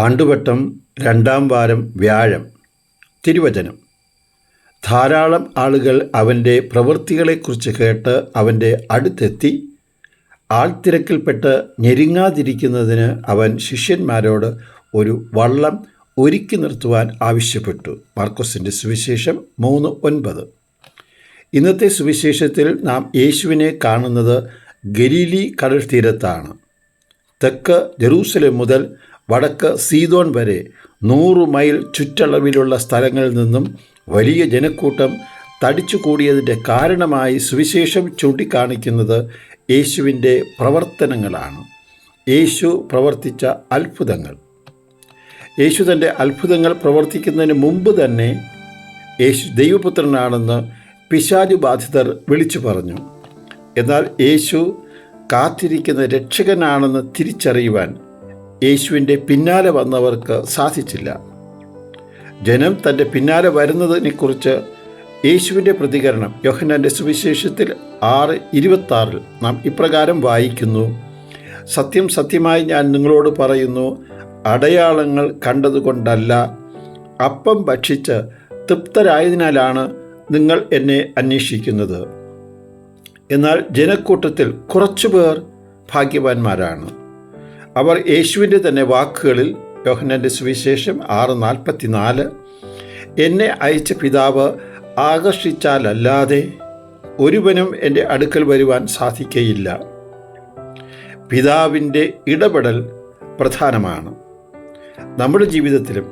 ആണ്ടുവട്ടം രണ്ടാം വാരം വ്യാഴം തിരുവചനം. ധാരാളം ആളുകൾ അവന്റെ പ്രവൃത്തികളെക്കുറിച്ച് കേട്ട് അവന്റെ അടുത്തെത്തി ആൾത്തിരക്കിൽപ്പെട്ട് ഞെരുങ്ങാതിരിക്കുന്നതിന് അവൻ ശിഷ്യന്മാരോട് ഒരു വള്ളം ഒരുക്കി നിർത്തുവാൻ ആവശ്യപ്പെട്ടു. മാർക്കോസിന്റെ സുവിശേഷം മൂന്ന് ഒൻപത്. ഇന്നത്തെ സുവിശേഷത്തിൽ നാം യേശുവിനെ കാണുന്നത് ഗലീലി കടൽ തീരത്താണ് തെക്ക് ജെറൂസലേം മുതൽ വടക്ക് സീതോൻ വരെ നൂറ് മൈൽ ചുറ്റളവിലുള്ള സ്ഥലങ്ങളിൽ നിന്നും വലിയ ജനക്കൂട്ടം തടിച്ചു കൂടിയതിന്റെ കാരണമായി സുവിശേഷം ചൂണ്ടിക്കാണിക്കുന്നത് യേശുവിന്റെ പ്രവർത്തനങ്ങളാണ്. യേശു പ്രവർത്തിച്ച അത്ഭുതങ്ങൾ. യേശു തന്റെ അത്ഭുതങ്ങൾ പ്രവർത്തിക്കുന്നതിന് മുമ്പ് തന്നെ യേശു ദൈവപുത്രനാണെന്ന് പിശാചു ബാധിതർ വിളിച്ചു പറഞ്ഞു. എന്നാൽ യേശു കാത്തിരിക്കുന്ന രക്ഷകനാണെന്ന് തിരിച്ചറിയുവാൻ യേശുവിന്റെ പിന്നാലെ വന്നവർക്ക് സാധിച്ചില്ല. ജനം തന്റെ പിന്നാലെ വരുന്നതിനെക്കുറിച്ച് യേശുവിന്റെ പ്രതികരണം യോഹനാന്റെ സുവിശേഷത്തിൽ ആറ് ഇരുപത്താറിൽ നാം ഇപ്രകാരം വായിക്കുന്നു. സത്യം സത്യമായി ഞാൻ നിങ്ങളോട് പറയുന്നു അടയാളങ്ങൾ കണ്ടതുകൊണ്ടല്ല അപ്പം ഭക്ഷിച്ച് തൃപ്തരായതിനാലാണ് നിങ്ങൾ എന്നെ അന്വേഷിക്കുന്നത്. എന്നാൽ ജനക്കൂട്ടത്തിൽ കുറച്ചുപേർ ഭാഗ്യവാന്മാരാണ്. അവർ യേശുവിന്റെ തന്നെ വാക്കുകളിൽ യോഹനന്റെ സുവിശേഷം ആറ് നാൽപ്പത്തിനാല് എന്നെ അയച്ച പിതാവ് ആകർഷിച്ചാലല്ലാതെ ഒരുവനും എന്റെ അടുക്കൽ വരുവാൻ സാധിക്കയില്ല. പിതാവിന്റെ ഇടപെടൽ പ്രധാനമാണ്. നമ്മുടെ ജീവിതത്തിലും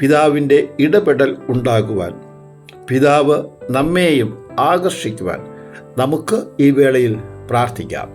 പിതാവിന്റെ ഇടപെടൽ ഉണ്ടാകുവാൻ പിതാവ് നമ്മെയും ആകർഷിക്കുവാൻ നമുക്ക് ഈ വേളയിൽ പ്രാർത്ഥിക്കാം.